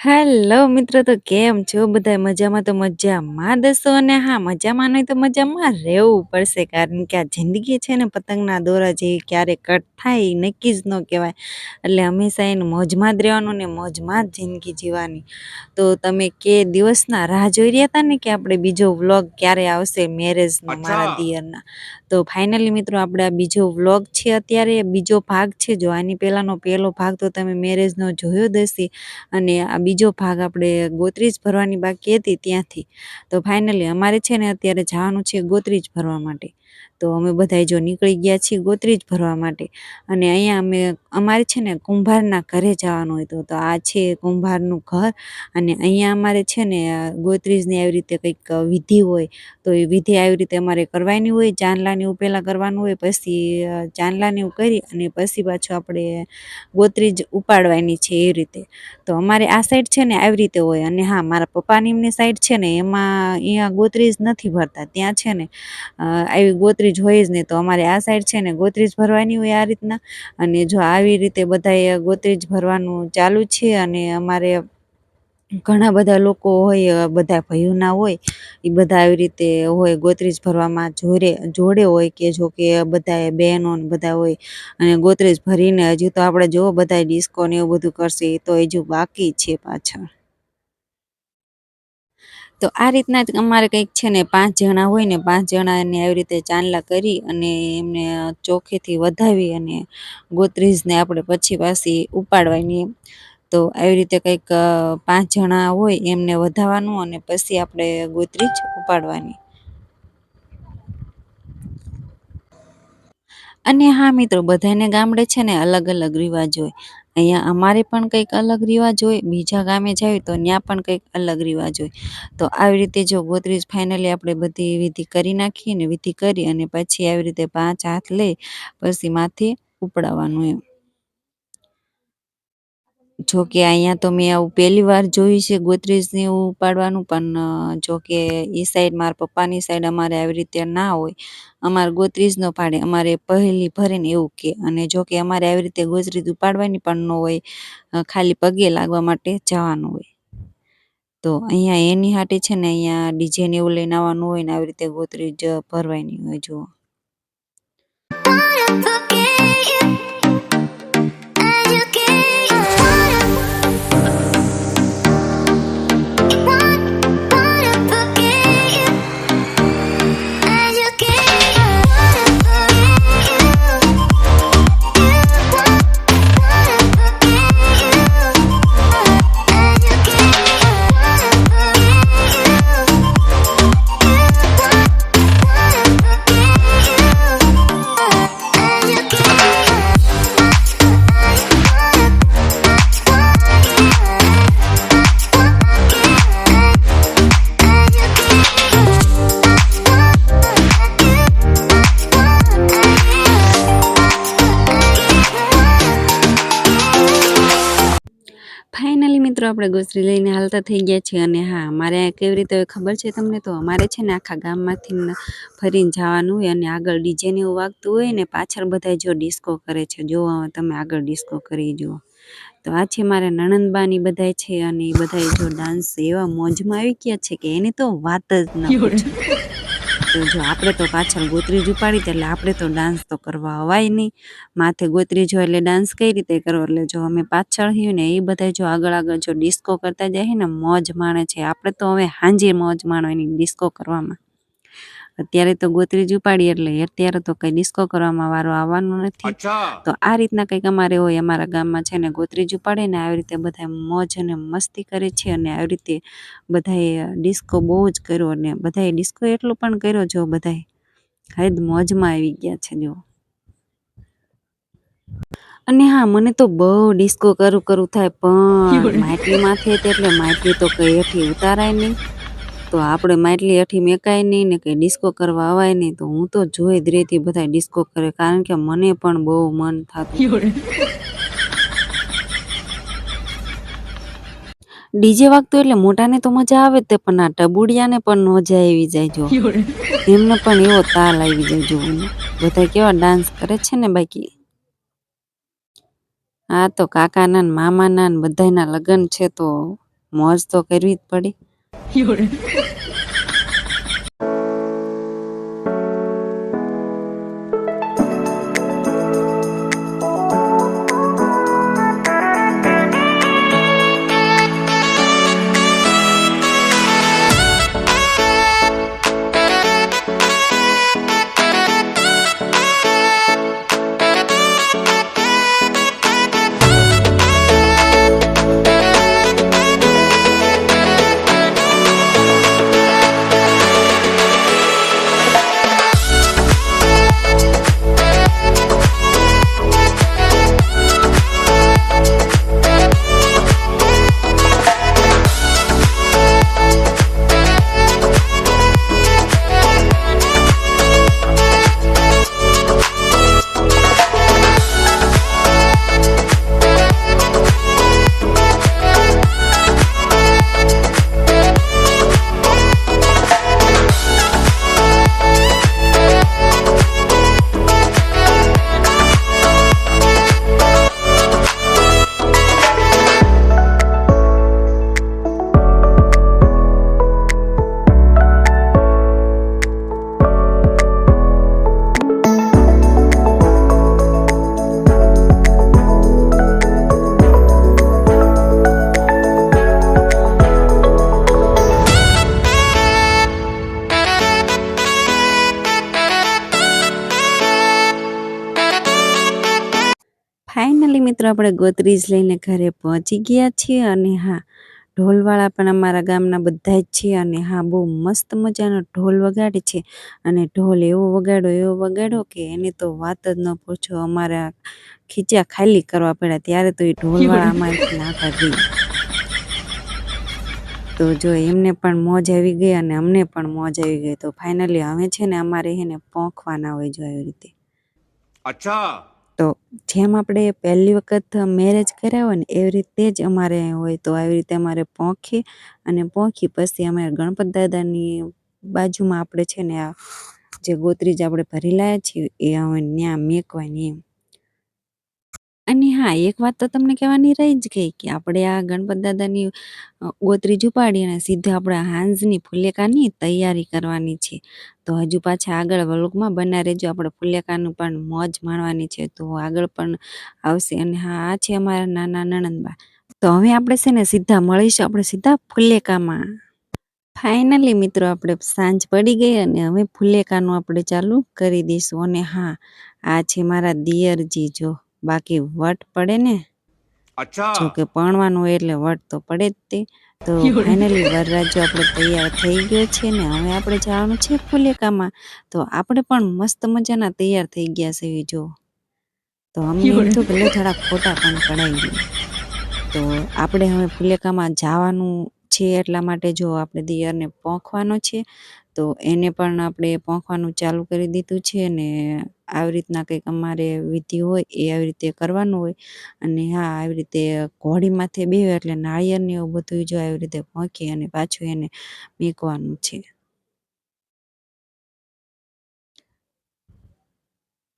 Hello મિત્રો તો કેમ છો? બધા મજામાં? તો મજામાં દસો અને હા મજામાં નહીં તો મજામાં રહેવું પડશે. કારણ કે આ જિંદગી છે ને પતંગના દોરા જેવી ક્યારે કટ થાય નક્કી જ ન કહેવાય. એટલે હંમેશા એને મોજમાં જ રહેવાનું ને મોજમાં જ જિંદગી જીવવાની. તો તમે કે દિવસના રાહ જોઈ રહ્યા હતા ને કે આપણે બીજો વ્લોગ ક્યારે આવશે મેરેજનો મારા દિયરના? તો ફાઇનલી મિત્રો આપણે આ બીજો વ્લોગ છે અત્યારે બીજો ભાગ છે જો આની પહેલાંનો પહેલો ભાગ તો તમે મેરેજનો જોયો જ હશે. અને આ બીજો ભાગ આપણે ગોત્રીજ ભરવાની બાકી હતી ત્યાંથી. તો ફાઇનલી અમારે છે ને અત્યારે જવાનું છે ગોત્રીજ ભરવા માટે. તો અમે બધાય જો નીકળી ગયા છીએ ગોત્રીજ ભરવા માટે. અને અહીંયા અમે, અમારે છે ને કુંભારના ઘરે જવાનું હોય તો આ છે કુંભારનું ઘર. અને અહીંયા અમારે છે ને ગોત્રીજની આવી રીતે કંઈક વિધિ હોય, તો એ વિધિ આવી રીતે અમારે કરવાની હોય ચાંદલાને પહેલાં કરવાનું હોય, પછી ચાંદલાને એવું કરી અને પછી પાછું આપણે ગોત્રીજ ઉપાડવાની છે એ રીતે. તો અમારે આ સાઈડ છે ને આવી રીતે હોય. અને હા, મારા પપ્પાની એમની સાઈડ છે ને, એમાં અહીંયા ગોત્રીજ નથી ભરતા. ત્યાં છે ને આવી ગોત્રીજ હોય જ નહીં તો અમારે આ સાઈડ છે ને ગોત્રીજ ભરવાની હોય આ રીતના. અને જો આવી રીતે બધાએ ગોત્રીજ ભરવાનું ચાલુ છે અને અમારે ઘણા બધા લોકો હોય બધા ભાઈઓના હોય એ બધા આવી રીતે હોય, ગોત્રીજ ભરવામાં જોડે જોડે હોય કે જો કે બધા બહેનો બધા હોય, અને ગોત્રીજ ભરીને હજી તો આપણે જોવો બધા ડિસ્કો ને એવું બધું કરશે તો હજુ બાકી છે પાછળ. તો આ રીતના જ અમારે કંઈક છે ને, પાંચ જણા હોય ને, પાંચ જણાને આવી રીતે ચાંદલા કરી અને એમને ચોખેથી વધાવી અને ગોત્રીજને આપણે પછી પાછી ઉપાડવાની તો આવી રીતે કંઈક પાંચ જણા હોય એમને વધાવવાનું અને પછી આપણે ગોત્રીજ ઉપાડવાની. અને હા મિત્રો, બધાને ગામડે છે ને અલગ અલગ રિવાજ હોય. અહીંયા અમારે પણ કંઈક અલગ રિવાજ હોય, બીજા ગામે જાય તો ત્યાં પણ કંઈક અલગ રિવાજ હોય. તો આવી રીતે જો ગોત્રીજ ફાઇનલી આપણે બધી વિધિ કરી નાખીએ ને વિધિ કરી અને પછી આવી રીતે પાંચ હાથ લઈ પછી માથે ઉપડાવવાનું એમ. જો કે અહીંયા તો મેં આવું પહેલી વાર જોયું છે ગોદરેજને એવું ઉપાડવાનું પણ જો કે એ સાઈડ મારા પપ્પાની સાઈડ અમારે આવી રીતે ના હોય. અમારે ગોદરેજનો પાડે, અમારે પહેલી ભરીને એવું કે, અને જો કે અમારે આવી રીતે ગોત્રીજ ઉપાડવાની પણ ન હોય ખાલી પગે લાગવા માટે જવાનું હોય. તો અહીંયા એની હાટે છે ને અહીંયા ડીજે ને એવું લઈને આવવાનું હોય ને આવી રીતે ગોદરેજ ભરવાની હોય, જુઓ. આપણે ગોસરી લઈને હાલતા થઈ ગયા છીએ અને હા, મારે કેવી રીતે ખબર છે તમને તો? અમારે છે ને આખા ગામમાંથી ફરીને જવાનું હોય અને આગળ ડીજેને એવું વાગતું હોય ને પાછળ બધા જો ડિસ્કો કરે છે. જો તમે આગળ ડિસ્કો કરી જુઓ. તો આ છે મારા નણંદબાની બધાય છે અને એ બધા જો ડાન્સ એવા મોજમાં આવી ગયા છે કે એની તો વાત જ ન પૂછો તો જો આપણે તો પાછળ ગોત્રીજ ઉપાડી એટલે આપણે તો ડાન્સ તો કરવા અવાય નહીં. માથે ગોત્રી જો એટલે ડાન્સ કઈ રીતે કરવો? એટલે જો અમે પાછળ છીએ ને એ બધા જો આગળ આગળ જો ડિસ્કો કરતા જાય ને, મોજ માણે છે. આપણે તો હવે હાંજે મોજ માણો એની ડિસ્કો કરવામાં. અત્યારે તો ગોત્રી જ ઉપાડી એટલે અત્યારે તો કઈ ડિસ્કો કરવામાં વારો આવવાનો નથી. તો આ રીતના કંઈક અમારે હોય અમારા ગામમાં છે ને ગોત્રી જ ઉપાડે ને આવી રીતે બધા મોજ અને મસ્તી કરે છે અને આવી રીતે બધાએ ડિસ્કો બહુ જ કર્યો અને બધાએ ડિસ્કો એટલો પણ કર્યો જો બધાએ. હદ મોજમાં આવી ગયા છે જો. અને હા મને તો બહુ ડિસ્કો કરું કરું થાય પણ માટલી માથે એટલે માટલી તો કઈ હેઠી ઉતારાય નહીં. તો આપણે માટલી અઠી મેકાય નહીં ને કંઈ ડિસ્કો કરવા અવાય નહીં તો હું તો જોઈ જ રહેતી બધા ડિસ્કો કરે કારણ કે મને પણ બહુ મન થતું ડીજે વાગતું એટલે મોટાને તો મજા આવે તે પણ આ ટબુડિયાને પણ મજા આવી જાય જો. એમને પણ એવો તાલ આવી જાય જો. બધા કેવા ડાન્સ કરે છે ને બાકી? હા તો કાકાના ને મામાના ને બધાના લગ્ન છે તો મોજ તો કરવી જ પડે. 有人 ફાઇનલી મિત્રો, આપણે ગોત્રીજ લઈને ઘરે પહોંચી ગયા છીએ અને હા, ઢોલવાળા પણ અમારા ગામના બધા જ છે અને હા, બહુ મસ્ત મજાનો ઢોલ વગાડે છે. અને ઢોલ એવો વગાડો એવો વગાડો કે એની તો વાત જ ન પૂછો. અમારા ખીચા ખાલી કરવા પડ્યા. ત્યારે તો એ ઢોલવાળા અમારી ના કરી તો જો એમને પણ મોજ આવી ગઈ અને અમને પણ મોજ આવી ગઈ. તો ફાઇનલી હવે છે ને અમારે એને પોંખવાના હોય જો આવી રીતે. અચ્છા. તો જેમ આપણે પહેલી વખત મેરેજ કર્યા હોય ને, એવી રીતે જ અમારે હોય. તો આવી રીતે અમારે પોંખી અને પોંખી પછી અમે ગણપત દાદાની બાજુમાં આપણે છે ને આ જે ગોત્રીજ આપણે ભરી લાવ્યા છીએ, એ હવે ત્યાં મેકવાની એમ. અને હા એક વાત તો તમને કહેવાની રહી જ ગઈ કે આપણે આ ગણપત દાદાની અ, ઉપાડી અને સીધા આપણે હાંજની ફુલેકાની તૈયારી કરવાની છે. તો હજુ પાછા આગળ વલોગમાં બના રહેજો. આપણે ફુલેકાનું પણ મોજ માણવાની છે. તો આગળ પણ આવશે અને હા આ છે અમારા નાના નણંદબા. તો હવે આપણે છે ને સીધા મળીશું. આપણે સીધા ફુલેકામાં. ફાઇનલી મિત્રો આપણે સાંજ પડી ગઈ અને હવે ફુલેકાનું આપણે ચાલુ કરી દઈશું. અને હા આ છે મારા દિયરજી જો. બાકી વટ પડે ને? જોકે કે હોય એટલે વટ તો પડે જ તે. તો ફાઇનલી વરરાજો આપણે તૈયાર થઈ ગયો છે ને હવે આપણે જવાનું છે ફુલેકામાં. તો આપણે પણ મસ્ત મજાના તૈયાર થઈ ગયા છે જો. તો અમે તો ભલે થોડા ફોટા પણ પડાવી ગયા તો આપણે હવે ફુલેકામાં જવાનું છે એટલા માટે જો આપણે દિયરને પોંખવાનો છે. તો એને પણ આપણે પોંખવાનું ચાલુ કરી દીધું છે ને આવી રીતના કંઈક અમારે વિધિ હોય એ આવી રીતે કરવાનું હોય અને હા, આવી રીતે ઘોડી માથે બેવે એટલે નાળિયેર ને એવું બધું જો આવી રીતે ભોંકી અને પાછું એને મેકવાનું છે.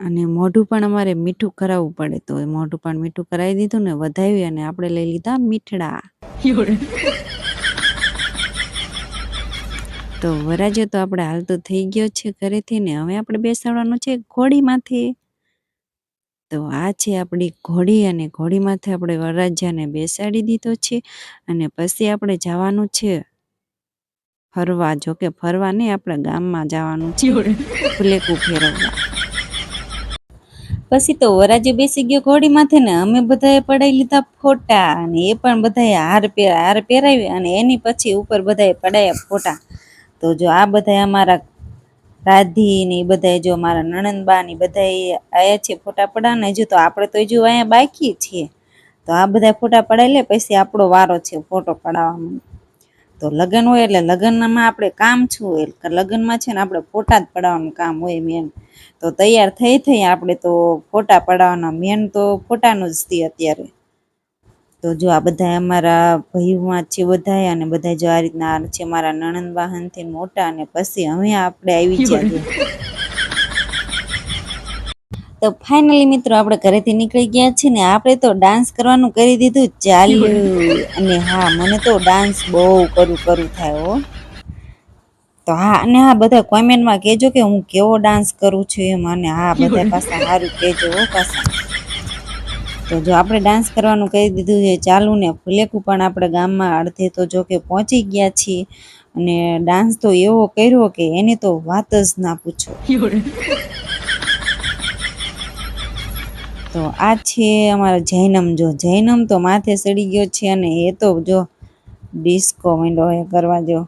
અને મોઢું પણ અમારે મીઠું કરાવવું પડે તો મોઢું પણ મીઠું કરાવી દીધું ને વધાવી અને આપણે લઈ લીધા મીઠડા. તો વરાજો તો આપણે હાલ તો થઈ ગયો છે ઘરેથી ને હવે આપણે બેસાડવાનું છે ઘોડી માથે તો આ છે આપણી ઘોડી અને ઘોડી માથે આપણે વરરાજાને બેસાડી દીધો છે અને પછી આપણે જવાનું છે ફરવા. જો કે ફરવા નહીં આપણે ગામમાં જવાનું છે. ફુલેકું ફેરવવા. પછી તો વરાજે બેસી ગયો ઘોડી માથે ને અમે બધાએ પડાવી લીધા ફોટા અને એ પણ બધાએ હાર પહેર હાર પહેરાવી અને એની પછી ઉપર બધાએ પડાયા ફોટા. તો જો આ બધા અમારા રાધી ને એ બધા જો મારા નણંદબા ને બધા આયા છે ફોટા પડા ને હજુ તો આપણે તો હજુ અહીંયા બાકી છીએ. તો આ બધા ફોટા પડાવી લે, પછી આપણો વારો છે ફોટો પડાવવાનો. તો લગ્ન હોય એટલે લગ્નમાં આપણે કામ છું, એટલે લગ્નમાં છે ને આપણે ફોટા જ પડાવવાનું કામ હોય મેન તો તૈયાર થઈ થઈ આપણે તો ફોટા પડાવવાના. મેન તો ફોટાનું જ થી અત્યારે. તો જો આ બધા અમારા ભાઈમાં છે બધા અને બધા જો આ રીતના આ છે મારા નણંદ વાહનથી મોટા અને પછી હવે આપણે આવી જઈએ તો ફાઇનલી મિત્રો આપણે ઘરેથી નીકળી ગયા છીએ ને આપણે તો ડાન્સ કરવાનું કરી દીધું ચાલુ અને હા મને તો ડાન્સ બહુ કરું કરું થાય હો. તો હા અને હા બધા કોમેન્ટમાં કહેજો કે હું કેવો ડાન્સ કરું છું એમ. અને હા બધા પાસે સારું કહેજો હો પાછા. તો જો આપણે ડાન્સ કરવાનું કહી દીધું છે, ચાલુ ને ફુલેકું પણ આપણે ગામમાં અડધે તો જો કે પહોંચી ગયા છીએ. અને ડાન્સ તો એવો કર્યો કે એની તો વાત જ ના પૂછો. તો આ છે અમારા જૈનમ. જો જૈનમ તો માથે ચડી ગયો છે અને એ તો જો ડિસ્કો માંડ્યો હે કરવા જો.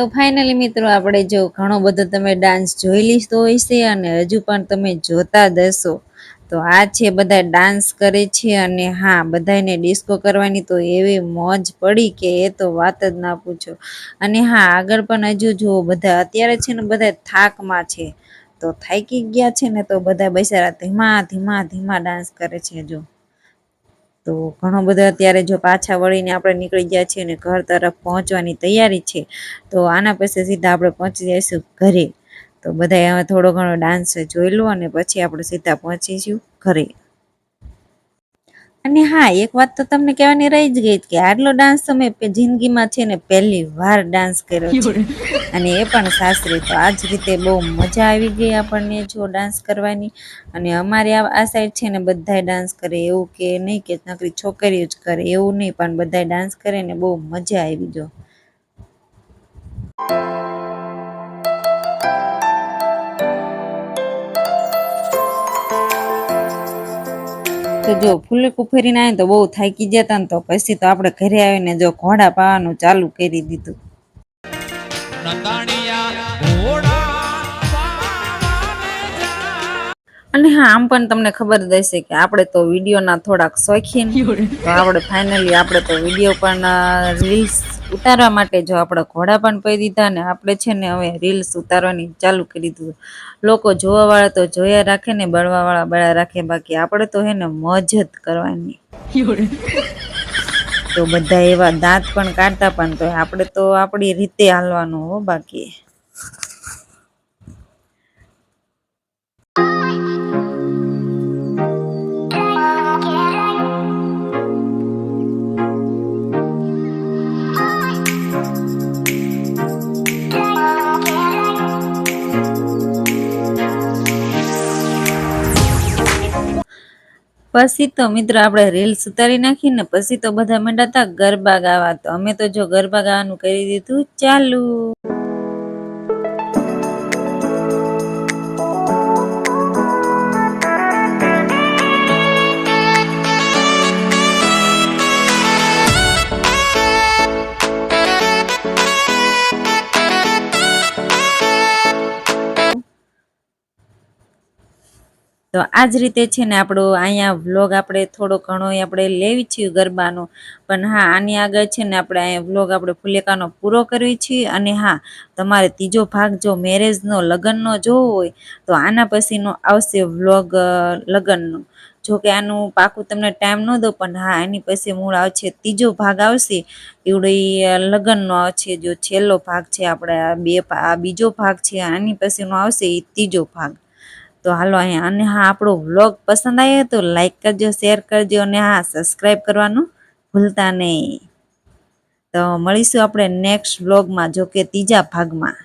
તો ફાઇનલી મિત્રો આપણે જો ઘણો બધો તમે ડાન્સ જોઈ લીધો હશે અને હજુ પણ તમે જોતા દસો તો આ છે બધા ડાન્સ કરે છે અને હા બધાને ડિસ્કો કરવાની તો એવી મોજ પડી કે એ તો વાત જ ના પૂછો. અને હા, આગળ પણ હજુ જુઓ બધા અત્યારે છે ને બધા થાકમાં છે. તો થાકી ગયા છે ને તો બધા બેસારા ધીમા ધીમા ધીમા ડાન્સ કરે છે જો. તો ઘણો બધો અત્યારે જો પાછા વળીને આપણે નીકળી ગયા છીએ અને ઘર તરફ પહોંચવાની તૈયારી છે, તો આના પછી સીધા આપણે પહોંચી જઈશું ઘરે. તો બધાએ હવે થોડો ઘણો ડાન્સ જોઈ લો અને પછી આપણે સીધા પહોંચીશું ઘરે. અને હા એક વાત તો તમને કહેવાની રહી જ ગઈ કે આટલો ડાન્સ તમે જિંદગીમાં છે ને પહેલી વાર ડાન્સ કર્યો છે. અને એ પણ સાસરી તો આ જ રીતે બહુ મજા આવી ગઈ આપણને જો ડાન્સ કરવાની. અને અમારે આ આ સાઈડ છે ને બધાય ડાન્સ કરે એવું કે નહીં કે નકરી છોકરીઓ જ કરે એવું નહીં પણ બધાય ડાન્સ કરે ને બહુ મજા આવી જો. તો જો ફૂલી ફેરીને આવે તો બહુ થાકી જતા ને તો પછી તો આપણે ઘરે આવીને જો ઘોડા પાવાનું ચાલુ કરી દીધું. અને હા આમ પણ તમને ખબર જ હશે કે આપણે તો વિડીયોના થોડાક શોખીન. તો આપણે ફાઇનલી આપણે તો વીડિયો પણ રીલ્સ ઉતારવા માટે જો આપણે ઘોડા પણ પહી દીધા ને આપણે છે ને હવે રીલ્સ ઉતારવાની ચાલુ કરી દીધું. લોકો જોવા વાળા તો જોયા રાખે ને બળવાવાળા બળા રાખે. બાકી આપણે તો હે ને મોજ જ કરવાની. તો બધા એવા દાંત પણ કાઢતા પણ તો આપણે તો આપણી રીતે હાલવાનું હો બાકી. પછી તો મિત્રો આપણે રીલ્સ ઉતારી નાખીને પછી તો બધા મંડાતા ગરબા ગાવા. તો અમે તો જો ગરબા ગાવાનું કરી દીધું, ચાલુ. આ જ રીતે છે ને આપણો અહીંયા વ્લોગ આપણે થોડો ઘણો આપણે લેવી છીએ ગરબાનો. પણ હા, આની આગળ છે ને આપણે અહીંયા વ્લોગ આપણે ફુલેકાનો પૂરો કરવી છીએ. અને હા, તમારે ત્રીજો ભાગ જો મેરેજનો, લગ્નનો જોવો હોય, તો આના પછીનો આવશે વ્લોગ લગ્નનો. જો કે આનું પાકું તમને ટાઈમ ન દો, પણ હા એની પછી મૂળ આવશે, ત્રીજો ભાગ આવશે. એવડી લગ્નનો આવશે જો છેલ્લો ભાગ છે આપણે આ બે આ બીજો ભાગ છે, આની પછીનો આવશે એ ત્રીજો ભાગ. તો હાલો અહીંયા, અને હા, આપણો વ્લોગ પસંદ આવ્યો તો લાઈક કરજો શેર કરજો, અને હા સબસ્ક્રાઈબ કરવાનું ભૂલતા નહીં. તો મળીશું આપણે નેક્સ્ટ વ્લોગમાં જો કે ત્રીજા ભાગમાં.